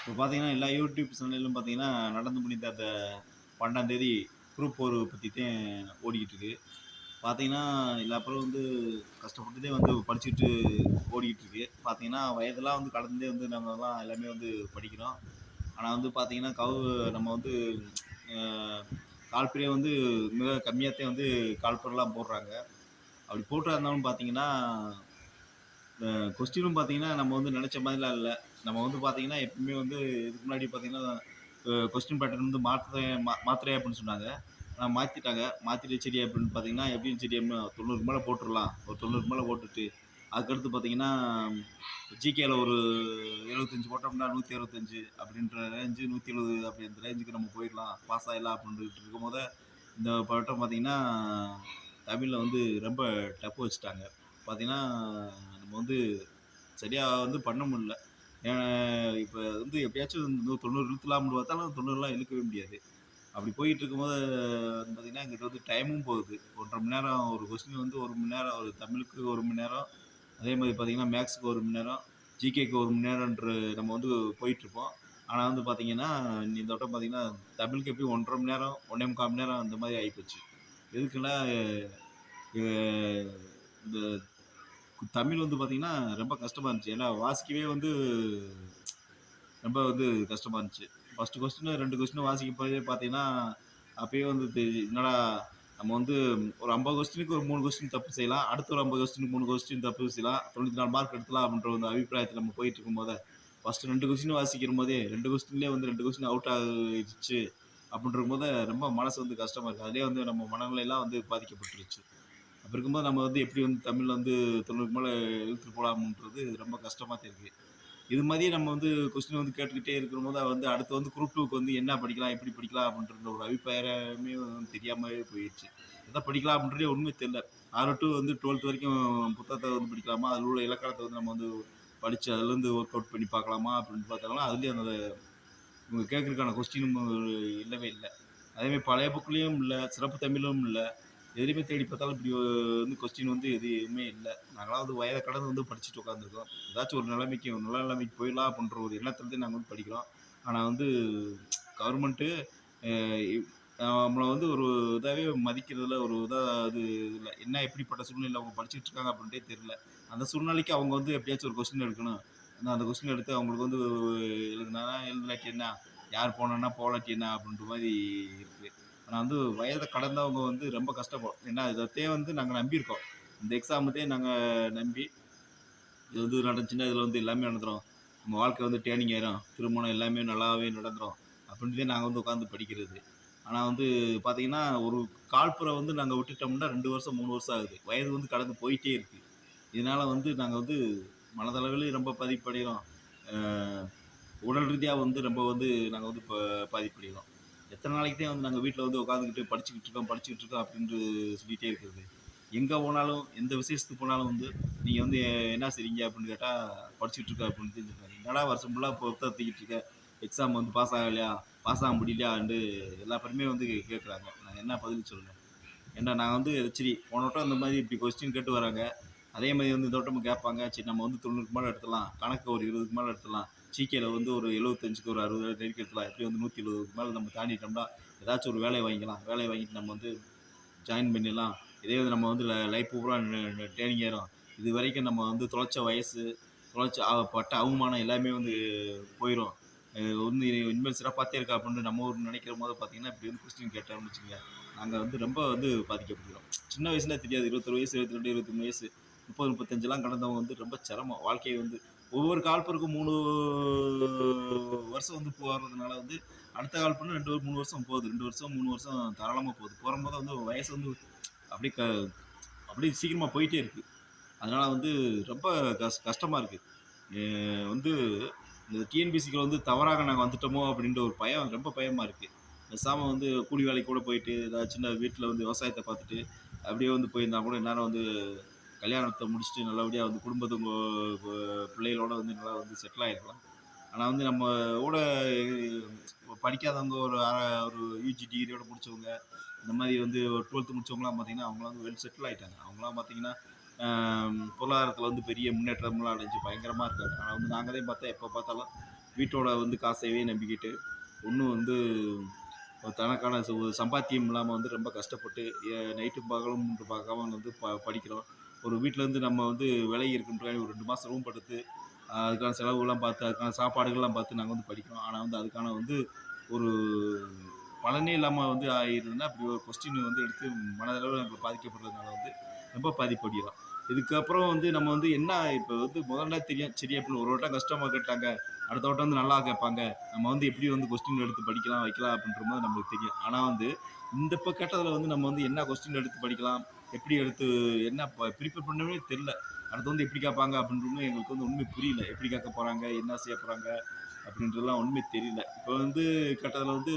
இப்போ பார்த்தீங்கன்னா எல்லா யூடியூப் சேனல்லும் பார்த்தீங்கன்னா நடந்து முடிந்த அந்த பன்னெண்டாம் தேதி குரூப் ஃபோர் பற்றி தான் ஓடிக்கிட்டு இருக்கு பார்த்தீங்கன்னா எல்லா பேரும் வந்து கஷ்டப்பட்டுதே வந்து படிச்சுட்டு ஓடிக்கிட்டு இருக்கு பார்த்தீங்கன்னா வயதெல்லாம் வந்து கடந்தே வந்து நம்மலாம் எல்லாமே வந்து படிக்கிறோம். ஆனால் வந்து பார்த்தீங்கன்னா கவு நம்ம வந்து அஹ், வந்து மிக கம்மியாகத்தே வந்து கால்பரெலாம் போடுறாங்க. அப்படி போட்டா இருந்தாலும் பார்த்தீங்கன்னா கொஸ்டினும் பார்த்தீங்கன்னா நம்ம வந்து நினச்ச மாதிரிலாம் இல்லை. நம்ம வந்து பார்த்தீங்கன்னா எப்பவுமே வந்து இதுக்கு முன்னாடி பார்த்தீங்கன்னா கொஸ்டின் பேட்டர்ன் வந்து மாற்ற மா மாத்திரை அப்படின்னு சொன்னாங்க. ஆனால் மாற்றிட்டாங்க மாற்றிட்டு சரி அப்படின்னு பார்த்தீங்கன்னா எப்படியும் சரி தொண்ணூறு மேலே போட்டுடலாம் ஒரு தொண்ணூறு மேலே போட்டுட்டு அதுக்கடுத்து பார்த்தீங்கன்னா ஜிகேல ஒரு எழுபத்தஞ்சு போட்டோம்னா நூற்றி அறுபத்தஞ்சு அப்படின்ற ரேஞ்சு நூற்றி எழுபது அப்படி அந்த ரேஞ்சுக்கு நம்ம போயிடலாம். பாஸ் ஆகிடலாம் அப்படின்ட்டு இருக்கும் போது இந்த பட்டம் பார்த்தீங்கன்னா தமிழில் வந்து ரொம்ப டப்பு வச்சுட்டாங்க. பார்த்தீங்கன்னா நம்ம வந்து சரியாக வந்து பண்ண முடியல. இப்போ வந்து எப்படியாச்சும் இந்த தொண்ணூறு இழுத்துலாம்னு பார்த்தாலும் தொண்ணூறுலாம் இழுக்கவே முடியாது. அப்படி போயிட்டு இருக்கும்போது வந்து பார்த்திங்கன்னா எங்கிட்ட வந்து டைமும் போகுது. ஒன்றரை மணி நேரம் ஒரு கொஸ்டின் வந்து ஒரு மணி நேரம் ஒரு தமிழுக்கு ஒரு மணி நேரம் அதே மாதிரி பார்த்திங்கன்னா மேக்ஸுக்கு ஒரு மணி நேரம் ஜிகேக்கு ஒரு மணி நேரம்ன்ற நம்ம வந்து போயிட்டுருப்போம். ஆனால் வந்து பார்த்திங்கன்னா இந்த வட்டம் பார்த்திங்கன்னா தமிழுக்கு எப்படி ஒன்றரை மணி நேரம் ஒன்றே முக்கால் மணி நேரம் அந்த மாதிரி ஆகிப்போச்சு எதுக்குன்னா இந்த தமிழ் வந்து பார்த்திங்கன்னா ரொம்ப கஷ்டமாக இருந்துச்சு. ஏன்னா வாசிக்கவே வந்து ரொம்ப வந்து கஷ்டமாக இருந்துச்சு. ஃபஸ்ட்டு கொஸ்டின் ரெண்டு கொஸ்டின் வாசிக்க போய் பார்த்தீங்கன்னா அப்பயே வந்து தெரி- என்னடா நம்ம வந்து ஒரு ஐம்பது கொஸ்டினுக்கு ஒரு மூணு கொஸ்டின் தப்பு செய்யலாம். அடுத்த ஒரு ஐம்பது கொஸ்டினுக்கு மூணு கொஸ்டின் தப்பு செய்யலாம். தொண்ணூற்றி நாலு மார்க் எடுத்துலாம் அப்படின்ற ஒரு அபிப்பிராயத்தில் நம்ம போயிட்டு இருக்கும்போது ஃபஸ்ட்டு ரெண்டு கொஸ்டின் வாசிக்கிற போதே ரெண்டு கொஸ்டின்லேயே வந்து ரெண்டு கொஸ்டின் அவுட் ஆகிடுச்சு அப்படின்ற போது ரொம்ப மனசு வந்து கஷ்டமாக இருக்குது அதுலேயே வந்து நம்ம மனநிலையெல்லாம் வந்து பாதிக்கப்பட்டுருச்சு. அப்படி இருக்கும்போது நம்ம வந்து எப்படி வந்து தமிழ் வந்து தொண்ணூறுக்கு மேலே இழுத்துட்டு போகலாம்ன்றது ரொம்ப கஷ்டமாக தெரியுது. இது மாதிரியே நம்ம வந்து கொஸ்டின் வந்து கேட்டுக்கிட்டே இருக்கிற போது வந்து அடுத்து வந்து குரூப் டூக்கு வந்து என்ன படிக்கலாம் எப்படி படிக்கலாம் அப்படின்ற ஒரு அபிப்பிராயமே வந்து போயிடுச்சு. எதை படிக்கலாம் அப்படின்றதே உண்மை தெரியல. ஆறு டு வந்து டுவெல்த் வரைக்கும் புத்தகத்தை வந்து படிக்கலாமா? அதில் உள்ள இலக்கணத்தை வந்து நம்ம வந்து படித்து அதுலேருந்து ஒர்க் அவுட் பண்ணி பார்க்கலாமா அப்படின்னு பார்த்தாலும் அதுலேயும் அந்த இவங்க கேட்குறதுக்கான கொஸ்டினும் இல்லவே இல்லை. அதேமாதிரி பழைய புக்லேயும் இல்லை சிறப்பு தமிழும் இல்லை. எதுலேயுமே தேடி பார்த்தாலும் இப்படி வந்து கொஸ்டின் வந்து எதுவுமே இல்லை. நாங்களாம் வந்து வயதை கடந்து வந்து படிச்சுட்டு உட்காந்துருக்கோம் ஏதாச்சும் ஒரு நிலைமைக்கு ஒரு நல்ல நிலைமைக்கு போயிடலாம் அப்படின்ற ஒரு எண்ணத்துலேருந்து நாங்கள் வந்து படிக்கிறோம். ஆனால் வந்து கவர்மெண்ட்டு நம்மளை வந்து ஒரு இதாகவே மதிக்கிறதுல ஒரு இதாக இது இல்லை. என்ன எப்படிப்பட்ட சூழ்நிலை அவங்க படிச்சுட்டு இருக்காங்க அப்படின்ட்டே தெரில அந்த சூழ்நிலைக்கு அவங்க வந்து எப்படியாச்சும் ஒரு கொஸ்டின் எடுக்கணும். அந்த அந்த கொஸ்டின் எடுத்து அவங்களுக்கு வந்து எழுதுனா எழுதுனாட்டி என்ன? யார் போனோன்னா போகலாட்டி என்ன? அப்படின்ற மாதிரி இருக்குது ஆனால் வந்து வயதை கடந்தவங்க வந்து ரொம்ப கஷ்டப்படும். ஏன்னா இதைத்தே வந்து நாங்கள் நம்பியிருக்கோம். இந்த எக்ஸாமத்தே நாங்கள் நம்பி இது வந்து நடந்துச்சுன்னா இதில் வந்து எல்லாமே நடந்துடும் நம்ம வாழ்க்கை வந்து டேர்னிங் ஆயிரும். திருமணம் எல்லாமே நல்லாவே நடந்துடும் அப்படின்றதே நாங்கள் வந்து உட்காந்து படிக்கிறது. ஆனால் வந்து பார்த்தீங்கன்னா ஒரு கால்புரை வந்து நாங்கள் விட்டுட்டோம்னா ரெண்டு வருஷம் மூணு வருஷம் ஆகுது. வயது வந்து கடந்து போயிட்டே இருக்குது இதனால் வந்து நாங்கள் வந்து மனதளவில் ரொம்ப பாதிப்படைகிறோம். உடல் ரீதியாக வந்து ரொம்ப வந்து நாங்கள் வந்து இப்போ பாதிப்படைகிறோம். எத்தனை நாளைக்கு தான் வந்து நாங்கள் வீட்டில் வந்து உட்காந்துக்கிட்டு படிச்சுக்கிட்டு இருக்கோம் படிச்சுக்கிட்டு இருக்கோம் அப்படின்ட்டு சொல்லிகிட்டே இருக்கிறது. எங்கே போனாலும் எந்த விசேஷத்துக்கு போனாலும் வந்து நீங்கள் வந்து என்ன செய்றீங்க அப்படின்னு கேட்டால் படிச்சுட்டு இருக்க அப்படின்னு தெரிஞ்சுருக்காங்க என்னடா வருஷம் ஃபுல்லாக புத்தகம் தூக்கிட்டு இருக்க? எக்ஸாம் வந்து பாஸ் ஆகலையா? பாஸ் ஆக முடியலையான்னு எல்லா பேருமே வந்து கேட்குறாங்க நான் என்ன பதில் சொல்லுங்கள் ஏன்னா நான் வந்து சரி போன வட்டம் இந்த மாதிரி இப்படி கொஸ்டின் கேட்டு வராங்க. அதே மாதிரி வந்து இந்த வட்டமும் கேட்பாங்க. சரி நம்ம வந்து தொண்ணூறுக்கு மேலே எடுத்துலாம் கணக்கு ஒரு இருபதுக்கு மேலே எடுத்துலாம் ஜிகேல வந்து ஒரு எழுபத்தஞ்சுக்கு ஒரு அறுபது ரேட் எடுக்கலாம் எப்படி வந்து நூற்றி எழுபதுக்கு மேலே நம்ம தாண்டிட்டோம்னா ஏதாச்சும் ஒரு வேலையை வாங்கிக்கலாம். வேலையை வாங்கிட்டு நம்ம வந்து ஜாயின் பண்ணிடலாம். இதே வந்து நம்ம வந்து லைஃப் பூரா ட்ரைனிங் ஏறும். இது வரைக்கும் நம்ம வந்து தொலைச்ச வயசு தொலைச்ச பட்ட அவமானம் எல்லாமே வந்து போயிடும் ஒன்று இனிமேல் சிறப்பாகத்தே இருக்கா அப்படின்னு நம்ம ஊர் நினைக்கிற போது பார்த்தீங்கன்னா இப்படி வந்து கொஸ்டின் கேட்டோம்னு வச்சுக்கோங்க. நாங்கள் வந்து ரொம்ப வந்து பாதிக்கப்படுகிறோம். சின்ன வயசுல தெரியாது. இருபத்தொரு வயசு இருபத்தி ரெண்டு இருபத்தி மூணு வயசு முப்பது முப்பத்தஞ்செலாம் கடந்தவங்க வந்து ரொம்ப சிரமம். வாழ்க்கையை வந்து ஒவ்வொரு கால்பருக்கும் மூணு வருஷம் வந்து போகிறதுனால வந்து அடுத்த கால்பருன்னு ரெண்டு மூணு வருஷம் போகுது. ரெண்டு வருஷம் மூணு வருஷம் தாராளமாக போகுது. போகும்போது வந்து வயசு வந்து அப்படியே க அப்படியே சீக்கிரமாக போயிட்டே இருக்குது அதனால் வந்து ரொம்ப கஷ் கஷ்டமாக இருக்குது வந்து இந்த டிஎன்பிசிக்கில் வந்து தவறாக நாங்கள் வந்துட்டோமோ அப்படின்ற ஒரு பயம் ரொம்ப பயமாக இருக்குது பேசாமல் வந்து கூலி வேலைக்கு கூட போயிட்டு ஏதாவது சின்ன வீட்டில் வந்து விவசாயத்தை பார்த்துட்டு அப்படியே வந்து போயிருந்தா கூட என்னால் வந்து கல்யாணத்தை முடிச்சுட்டு நல்லபடியாக வந்து குடும்பத்து பிள்ளைகளோட வந்து நல்லா வந்து செட்டில் ஆகிருக்கலாம் ஆனால் வந்து நம்ம கூட படிக்காதவங்க ஒரு ஒரு யூஜி டிகிரியோட முடிச்சவங்க இந்த மாதிரி வந்து ஒரு டுவெல்த்து முடிச்சவங்களாம் பார்த்தீங்கன்னா அவங்களாம் வந்து வெல் செட்டில் ஆகிட்டாங்க அவங்களாம் பார்த்தீங்கன்னா பொருளாதாரத்தில் வந்து பெரிய முன்னேற்றம்லாம் அடைஞ்சு பயங்கரமாக இருக்காங்க. ஆனால் வந்து நாங்கள் தான் பார்த்தா எப்போ பார்த்தாலும் வீட்டோட வந்து காசையே நம்பிக்கிட்டு ஒன்றும் வந்து தனக்கான சம்பாத்தியம் இல்லாமல் வந்து ரொம்ப கஷ்டப்பட்டு நைட்டு பகலும் பார்க்காம வந்து ப படிக்கிறோம். ஒரு வீட்டிலேருந்து நம்ம வந்து விலகி இருக்கின்ற ஒரு ரெண்டு மாதம் ரூம் படுத்து அதுக்கான செலவுகள்லாம் பார்த்து அதுக்கான சாப்பாடுகள்லாம் பார்த்து நாங்கள் வந்து படிக்கிறோம். ஆனால் வந்து அதுக்கான வந்து ஒரு பலனே இல்லாமல் வந்து ஆயிருதுன்னா அப்படி ஒரு கொஸ்டின் வந்து எடுத்து மனதளவில் நம்ம பாதிக்கப்படுறதுனால வந்து ரொம்ப பாதிப்படையலாம். இதுக்கப்புறம் வந்து நம்ம வந்து என்ன இப்போ வந்து முதல்ல தெரியும் சரி அப்படின்னு ஒரு வட்டம் கஷ்டமாக கேட்டாங்க அடுத்த வட்டம் வந்து நல்லா கேட்பாங்க நம்ம வந்து எப்படி வந்து கொஸ்டின் எடுத்து படிக்கலாம் வைக்கலாம் அப்படின்ற மாதிரி நம்மளுக்கு தெரியும். ஆனால் வந்து இந்த இப்போ கேட்டதில் வந்து நம்ம வந்து என்ன கொஸ்டின் எடுத்து படிக்கலாம் எப்படி எடுத்து என்ன ப்ரிப்பேர் பண்ணவே தெரில அடுத்து வந்து எப்படி கேட்பாங்க அப்படின்றது எங்களுக்கு வந்து உண்மை புரியல. எப்படி கேட்க போகிறாங்க என்ன செய்ய போகிறாங்க அப்படின்றதுலாம் உண்மை தெரியல. இப்போ வந்து கேட்டதில் வந்து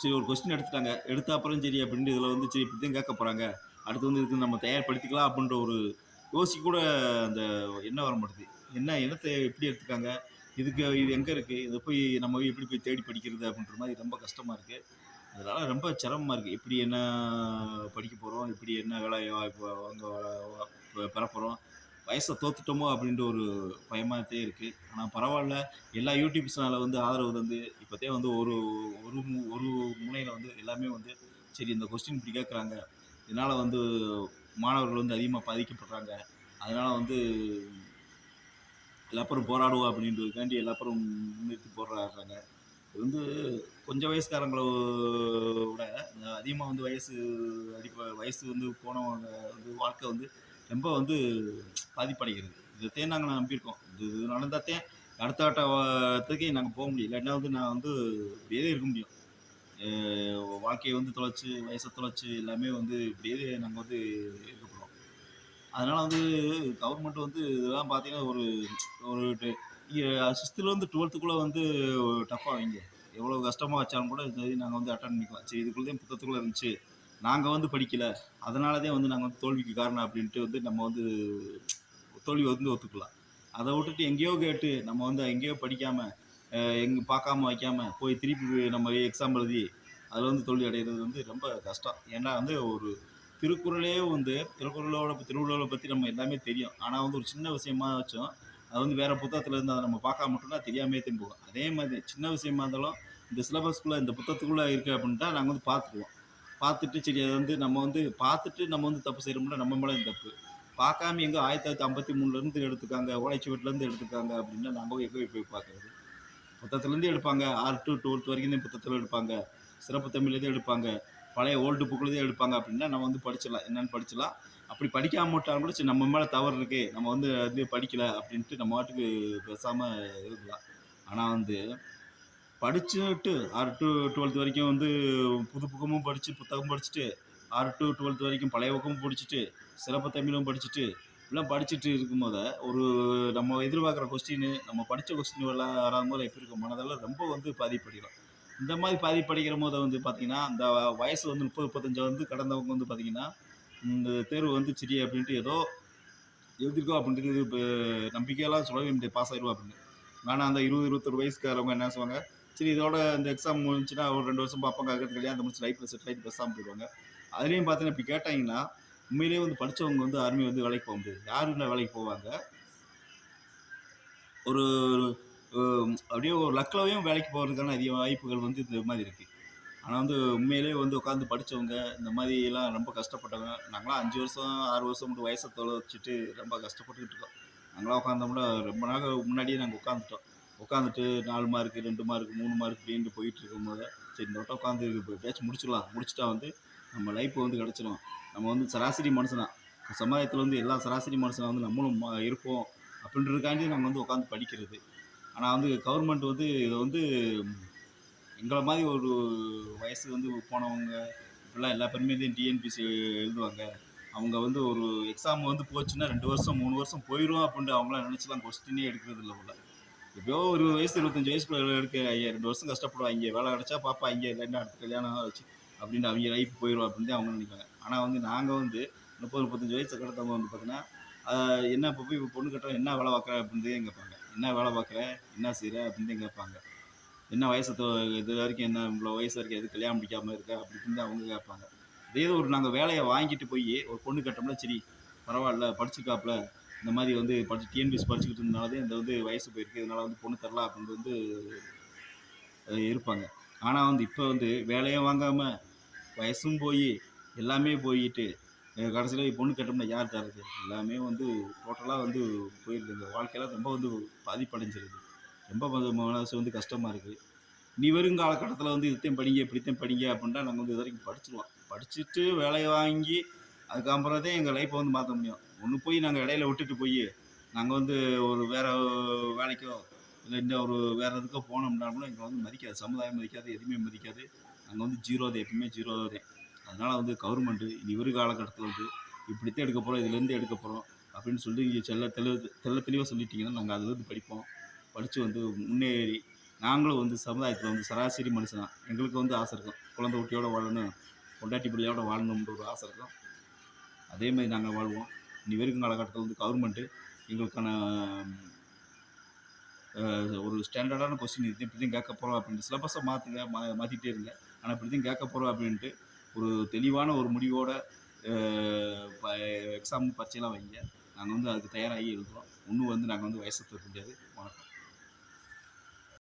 சரி ஒரு கொஸ்டின் எடுத்துட்டாங்க. எடுத்த அப்புறம் சரி அப்படின்ட்டு இதில் வந்து சரி இப்படி தான் கேட்க போகிறாங்க அடுத்து வந்து இதுக்கு நம்ம தயார்படுத்திக்கலாம் அப்படின்ற ஒரு யோசிக்க கூட அந்த என்ன வர மாட்டேது. என்ன என்னத்தை எப்படி எடுத்துக்காங்க? இதுக்கு இது எங்கே இருக்குது இதை போய் நம்ம போய் எப்படி போய் தேடி படிக்கிறது அப்படின்ற மாதிரி ரொம்ப கஷ்டமாக இருக்குது அதனால் ரொம்ப சிரமமாக இருக்குது எப்படி என்ன படிக்க போகிறோம் எப்படி என்ன வேலை வாய்ப்பு அங்கே பெற போகிறோம் வயசை தோத்துட்டோமோ அப்படின்ற ஒரு பயமாகத்தே இருக்குது ஆனால் பரவாயில்ல. எல்லா யூடியூப் சேனலில் வந்து ஆதரவு வந்து இப்போத்தே வந்து ஒரு ஒரு மு ஒரு முனையில் வந்து எல்லாமே வந்து சரி இந்த கொஸ்டின் இப்படி கேட்குறாங்க இதனால் வந்து மாணவர்கள் வந்து அதிகமாக பாதிக்கப்படுறாங்க. அதனால் வந்து எல்லாப்பரும் போராடுவோம் அப்படின்றதுக்காண்டி எல்லாப்பரும் முன்னிறுத்தி போராடுறாங்க. இது வந்து கொஞ்சம் வயசுக்காரங்கள விட அதிகமாக வந்து வயசு அடிப்ப வயசு வந்து போனவங்க வந்து வாழ்க்கை வந்து ரொம்ப வந்து பாதிப்படைகிறது. இதைத்தையும் நாங்கள் நம்பியிருக்கோம். இது இது நடந்தாத்தே அடுத்த கட்டத்துக்கே நாங்கள் போக முடியும் இல்லைன்னா வந்து நான் வந்து இப்படியே இருக்க முடியும். வாழ்க்கையை வந்து தொலைச்சி வயசை தொலைச்சி எல்லாமே வந்து இப்படியே நாங்கள் வந்து இருக்கப்படுறோம் அதனால் வந்து கவர்மெண்ட் வந்து இதெல்லாம் பார்த்தீங்கன்னா ஒரு ஒரு சிக்ஸ்த்துலேருந்து டுவெல்த்துக்குள்ளே வந்து டஃப்பாக வைங்க. எவ்வளோ கஷ்டமாக வச்சாலும் கூட சரி நாங்கள் வந்து அட்டன் பண்ணிக்கலாம். சரி இதுக்குள்ளே புத்தகத்துக்குள்ளே இருந்துச்சு. நாங்கள் வந்து படிக்கலை. அதனால தான் வந்து நாங்கள் வந்து தோல்விக்கு காரணம் அப்படின்ட்டு வந்து நம்ம வந்து தோல்வி வந்து ஒத்துக்கலாம். அதை விட்டுட்டு எங்கேயோ கேட்டு நம்ம வந்து எங்கேயோ படிக்காமல் எங்கே பார்க்காம வைக்காமல் போய் திருப்பி நம்ம எக்ஸாம் எழுதி அதில் வந்து தோல்வி அடைகிறது வந்து ரொம்ப கஷ்டம். ஏன்னா வந்து ஒரு திருக்குறளே வந்து திருக்குறளோட திருவள்ளுவரை பற்றி நம்ம எல்லாமே தெரியும். ஆனால் வந்து ஒரு சின்ன விஷயமா வச்சோம் அது வந்து வேறு புத்தகத்தில் இருந்து அதை நம்ம பார்க்காம மட்டும்தான் தெரியாமே திரும்புவோம். போகும் அதே மாதிரி சின்ன விஷயமா இருந்தாலும் இந்த சிலபஸ்க்குள்ளே இந்த புத்தகத்துக்குள்ளே இருக்குது அப்படின்ட்டா நாங்கள் வந்து பார்த்துக்குவோம். பார்த்துட்டு சரி அதை வந்து நம்ம வந்து பார்த்துட்டு நம்ம வந்து தப்பு செய்கிறோம்னா நம்ம மேலே தப்பு. பார்க்காம எங்கே ஆயிரத்தி தொள்ளாயிரத்தி ஐம்பத்தி மூணுலேருந்து எடுத்துக்காங்க ஓலைச்சுவட்டிலேருந்து எடுத்துக்காங்க அப்படின்னா நாங்கள் எங்கே போய் பார்க்குறது. புத்தகத்துலேருந்து எடுப்பாங்க. ஆறு டு டுவெல்த் வரைக்கும் புத்தகத்தில் எடுப்பாங்க. சிறப்பு தமிழ்லேருந்து எடுப்பாங்க. பழைய ஓல்டு புக்கில் எடுப்பாங்க அப்படின்னா நம்ம வந்து படிச்சிடலாம். என்னென்னு படிச்சலாம் அப்படி படிக்காம விட்டாலும் கூட சரி நம்ம மேலே தவறு இருக்குது நம்ம வந்து வந்து படிக்கலை அப்படின்ட்டு நம்ம வாட்டுக்கு பேசாமல் இருக்கலாம். ஆனால் வந்து படிச்சுட்டு ஆறு டு டுவெல்த் வரைக்கும் வந்து புது புக்கமும் படித்து புத்தகம் படிச்சுட்டு ஆறு டு டுவெல்த் வரைக்கும் பழைய புக்கமும் படிச்சுட்டு சிறப்பு தமிழும் படிச்சுட்டு இப்படிலாம் படிச்சுட்டு இருக்கும்போது ஒரு நம்ம எதிர்பார்க்குற கொஸ்டின் நம்ம படித்த கொஸ்டின் எல்லாம் வராத போது எப்படி இருக்கும்? மனதெல்லாம் ரொம்ப வந்து பாதிப்படைகிறோம் இந்த மாதிரி பாதிப்படைகிற போது வந்து பார்த்திங்கன்னா அந்த வயசு வந்து முப்பது முப்பத்தஞ்சு வந்து கடந்தவங்க வந்து பார்த்திங்கன்னா இந்த தேர்வு வந்து சரி அப்படின்ட்டு ஏதோ எழுதிருக்கோம் அப்படின்றது இப்போ நம்பிக்கையெல்லாம் சொல்லவே முடியாது பாஸ் ஆயிடுவோம் அப்படின்னு. ஆனால் அந்த இருபது இருபத்தொரு வயசுக்காரவங்க என்ன சொல்லுவாங்க சரி இதோட இந்த எக்ஸாம் முடிஞ்சுன்னா ஒரு ரெண்டு வருஷம் பார்ப்பாங்க அதுக்கு கல்யாணம் முடிச்சு லைஃப்பில் செட்டில் ஆகிட்டு பேசாமல் போயிடுவாங்க. அதுலேயும் பார்த்தீங்கன்னா இப்படி கேட்டாங்கன்னா உண்மையிலேயே வந்து படித்தவங்க வந்து ஆர்மி வந்து வேலைக்கு போக முடியாது. யார் என்ன வேலைக்கு போவாங்க? ஒரு அப்படியே ஒரு லக்கிலவையும் வேலைக்கு போகிறதுக்கான அதிக வாய்ப்புகள் வந்து இந்த மாதிரி இருக்குது ஆனால் வந்து உண்மையிலேயே வந்து உட்காந்து படித்தவங்க இந்த மாதிரிலாம் ரொம்ப கஷ்டப்பட்டவங்க நாங்களாம் அஞ்சு வருஷம் ஆறு வருஷம் மட்டும் வயசை தொலைச்சிட்டு ரொம்ப கஷ்டப்பட்டுக்கிட்டு இருக்கோம். நாங்களாம் உட்காந்தோம்னா ரொம்ப நாள் முன்னாடியே நாங்கள் உட்காந்துட்டோம் உட்காந்துட்டு நாலு மார்க்கு ரெண்டு மார்க் மூணு மார்க் அப்படின்ட்டு போயிட்டு இருக்கும்போது சரி இந்த வட்டம் உட்காந்து பேச்சு முடிச்சிடலாம். முடிச்சிட்டா வந்து நம்ம லைஃப் வந்து கிடச்சிடும் நம்ம வந்து சராசரி மனுஷனா. சமுதாயத்தில் வந்து எல்லா சராசரி மனுஷனாக வந்து நம்மளும் ம- இருப்போம் அப்படின்றதுக்காண்டி நாங்கள் வந்து உட்காந்து படிக்கிறது. ஆனால் வந்து கவர்மெண்ட் வந்து இதை வந்து எங்களை மாதிரி ஒரு வயசு வந்து போனவங்க இப்படிலாம் எல்லா பேருமே டிஎன்பிசி எழுதுவாங்க. அவங்க வந்து ஒரு எக்ஸாம் வந்து போச்சுன்னா ரெண்டு வருஷம் மூணு வருஷம் போயிடும் அப்படின்ட்டு அவங்களாம் நினச்சிலாம் கொஸ்டினே எடுக்கிறது இல்லை உள்ள எப்பயோ ஒரு வயசு இருபத்தஞ்சி வயசுக்குள்ள எடுக்க ஐயா ரெண்டு வருஷம் கஷ்டப்படுவாங்க. வேலை கிடச்சா பாப்பா இங்கே இல்லைன்னா அடுத்த கல்யாணம் வச்சு அப்படின்னு அவங்க லைஃப் போயிடும் அப்படின்னு அவங்க நினைப்பாங்க. ஆனால் வந்து நாங்கள் வந்து முப்பது முப்பத்தஞ்சு வயசு கடத்தவங்க வந்து பார்த்தீங்கன்னா என்ன இப்போ போய் இப்போ பொண்ணு கட்டுறோம் என்ன வேலை பார்க்குற அப்படின்னு கேட்பாங்க. என்ன வேலை பார்க்குற என்ன செய்கிற அப்படின்னு கேட்பாங்க. என்ன வயசு இது வரைக்கும் என்ன இவ்வளோ வயசு வரைக்கும் எது கல்யாணம் பிடிக்காமல் இருக்க? அப்படின்னு தான் அவங்க கேட்பாங்க. இதே ஒரு நாங்கள் வேலையை வாங்கிட்டு போய் ஒரு பொண்ணு கட்டோம்னா சரி பரவாயில்ல படிச்சிருக்காப்புல இந்த மாதிரி வந்து படிச்சு டிஎன்பிஎஸ் படிச்சுக்கிட்டு இருந்தாலே இந்த வந்து வயசு போயிருக்கு இதனால் வந்து பொண்ணு தரலாம் அப்படின்னு வந்து இருப்பாங்க. ஆனால் வந்து இப்போ வந்து வேலையும் வாங்காமல் வயசும் போய் எல்லாமே போயிட்டு கடைசியில் பொண்ணு கட்டோம்னா யார் தரது எல்லாமே வந்து டோட்டலாக வந்து போயிடுது இந்த வாழ்க்கையெல்லாம் ரொம்ப வந்து பாதிப்படைஞ்சிருது. ரொம்ப மனசு வந்து கஷ்டமாக இருக்குது நீ வரும் காலகட்டத்தில் வந்து இதுத்தையும் படிங்க இப்படித்தையும் படிங்க அப்படின்னா நாங்கள் வந்து இது வரைக்கும் படிச்சிருவோம். படிச்சுட்டு வேலையை வாங்கி அதுக்கப்புறம் தான் எங்கள் லைஃப்பை வந்து மாற்ற முடியும். ஒன்று போய் நாங்கள் இடையில விட்டுட்டு போய் நாங்கள் வந்து ஒரு வேறு வேலைக்கோ இல்லை இந்த ஒரு வேறு எதுக்கோ போனோம்னா கூட எங்களை வந்து மதிக்காது. சமுதாயம் மதிக்காது எதுவுமே மதிக்காது. நாங்கள் வந்து ஜீரோ தான் எப்பயுமே ஜீரோ தான். அதனால் வந்து கவர்மெண்ட்டு இனி வரும் காலகட்டத்தில் வந்து இப்படித்தான் எடுக்க போகிறோம் இதுலேருந்து எடுக்க போகிறோம் அப்படின்னு சொல்லி இங்கே செல்ல தெளிவு தெல்ல தெளிவாக சொல்லிட்டீங்கன்னா நாங்கள் அதுலேருந்து படிப்போம். படித்து வந்து முன்னேறி நாங்களும் வந்து சமுதாயத்தில் வந்து சராசரி மனுஷனாக எங்களுக்கு வந்து ஆசை இருக்கும். குழந்தை குட்டியோடு வாழணும் பொண்டாட்டி பிள்ளையோட வாழணுன்ற ஒரு ஆசை இருக்கும். அதே மாதிரி நாங்கள் வாழ்வோம். இனி வரைக்கும் காலகட்டத்தில் வந்து கவர்மெண்ட்டு எங்களுக்கான ஒரு ஸ்டாண்டர்டான கொஸ்டின் இது. இப்படி தான் கேட்க போகிறோம் அப்படின்ட்டு சிலபஸை மாற்றுங்க மா மாற்றிட்டே இருங்க. ஆனால் இப்படி தான் கேட்க போகிறோம் அப்படின்ட்டு ஒரு தெளிவான ஒரு முடிவோட எக்ஸாம் பரீட்சையெல்லாம் வைங்க. நாங்கள் வந்து அதுக்கு தயாராகி இருக்கிறோம். இன்னும் வந்து நாங்கள் வந்து வயசு தர முடியாது வணக்கம்.